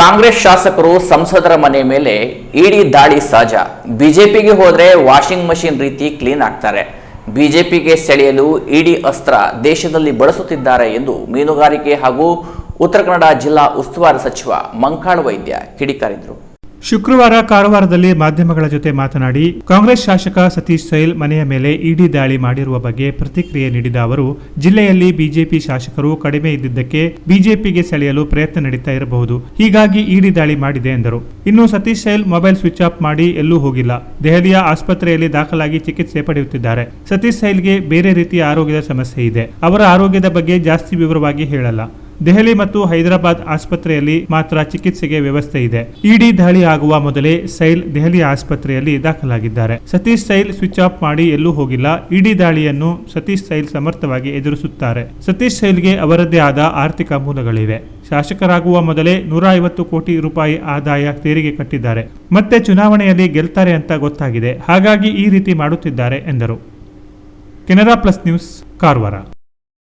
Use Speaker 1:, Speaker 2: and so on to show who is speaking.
Speaker 1: ಕಾಂಗ್ರೆಸ್ ಶಾಸಕರು ಸಂಸದರ ಮನೆ ಮೇಲೆ ಇಡಿ ದಾಳಿ ಸಹಜ. ಬಿಜೆಪಿಗೆ ಹೋದರೆ ವಾಷಿಂಗ್ ಮಷಿನ್ ರೀತಿ ಕ್ಲೀನ್ ಆಗ್ತಾರೆ. ಬಿಜೆಪಿಗೆ ಸೆಳೆಯಲು ಇಡಿ ಅಸ್ತ್ರ ದೇಶದಲ್ಲಿ ಬಳಸುತ್ತಿದ್ದಾರೆ ಎಂದು ಮೀನುಗಾರಿಕೆ ಹಾಗೂ ಉತ್ತರ ಕನ್ನಡ ಜಿಲ್ಲಾ ಉಸ್ತುವಾರಿ ಸಚಿವ ಮಂಕಾಳ ವೈದ್ಯ ಕಿಡಿಕಾರಿದರು.
Speaker 2: ಶುಕ್ರವಾರ ಕಾರವಾರದಲ್ಲಿ ಮಾಧ್ಯಮಗಳ ಜೊತೆ ಮಾತನಾಡಿ, ಕಾಂಗ್ರೆಸ್ ಶಾಸಕ ಸತೀಶ್ ಸೈಲ್ ಮನೆಯ ಮೇಲೆ ಇಡಿ ದಾಳಿ ಮಾಡಿರುವ ಬಗ್ಗೆ ಪ್ರತಿಕ್ರಿಯೆ ನೀಡಿದ ಅವರು, ಜಿಲ್ಲೆಯಲ್ಲಿ ಬಿಜೆಪಿ ಶಾಸಕರು ಕಡಿಮೆ ಇದ್ದಿದ್ದಕ್ಕೆ ಬಿಜೆಪಿಗೆ ಸೆಳೆಯಲು ಪ್ರಯತ್ನ ನಡೀತಾ ಇರಬಹುದು. ಹೀಗಾಗಿ ಇಡಿ ದಾಳಿ ಮಾಡಿದೆ ಎಂದರು. ಇನ್ನು Satish Sail mobile switch off ಮಾಡಿ ಎಲ್ಲೂ ಹೋಗಿಲ್ಲ. ದೆಹಲಿಯ ಆಸ್ಪತ್ರೆಯಲ್ಲಿ ದಾಖಲಾಗಿ ಚಿಕಿತ್ಸೆ ಪಡೆಯುತ್ತಿದ್ದಾರೆ. ಸತೀಶ್ ಸೈಲ್ಗೆ ಬೇರೆ ರೀತಿಯ ಆರೋಗ್ಯದ ಸಮಸ್ಯೆ ಇದೆ. ಅವರ ಆರೋಗ್ಯದ ಬಗ್ಗೆ ಜಾಸ್ತಿ ವಿವರವಾಗಿ ಹೇಳಲ್ಲ. ದೆಹಲಿ ಮತ್ತು ಹೈದರಾಬಾದ್ ಆಸ್ಪತ್ರೆಯಲ್ಲಿ ಮಾತ್ರ ಚಿಕಿತ್ಸೆಗೆ ವ್ಯವಸ್ಥೆ ಇದೆ. ಇಡಿ ದಾಳಿ ಆಗುವ ಮೊದಲೇ ಸೈಲ್ ದೆಹಲಿ ಆಸ್ಪತ್ರೆಯಲ್ಲಿ ದಾಖಲಾಗಿದ್ದಾರೆ. ಸತೀಶ್ ಸೈಲ್ ಸ್ವಿಚ್ ಆಫ್ ಮಾಡಿ ಎಲ್ಲೂ ಹೋಗಿಲ್ಲ. ಇಡಿ ದಾಳಿಯನ್ನು ಸತೀಶ್ ಸೈಲ್ ಸಮರ್ಥವಾಗಿ ಎದುರಿಸುತ್ತಾರೆ. ಸತೀಶ್ ಸೈಲ್ಗೆ ಅವರದ್ದೇ ಆದ ಆರ್ಥಿಕ ಮೂಲಗಳಿವೆ. ಶಾಸಕರಾಗುವ ಮೊದಲೇ ನೂರ ಐವತ್ತು ಕೋಟಿ ರೂಪಾಯಿ ಆದಾಯ ತೆರಿಗೆ ಕಟ್ಟಿದ್ದಾರೆ. ಮತ್ತೆ ಚುನಾವಣೆಯಲ್ಲಿ ಗೆಲ್ತಾರೆ ಅಂತ ಗೊತ್ತಾಗಿದೆ. ಹಾಗಾಗಿ ಈ ರೀತಿ ಮಾಡುತ್ತಿದ್ದಾರೆ ಎಂದರು. Canara plus news, Karwar.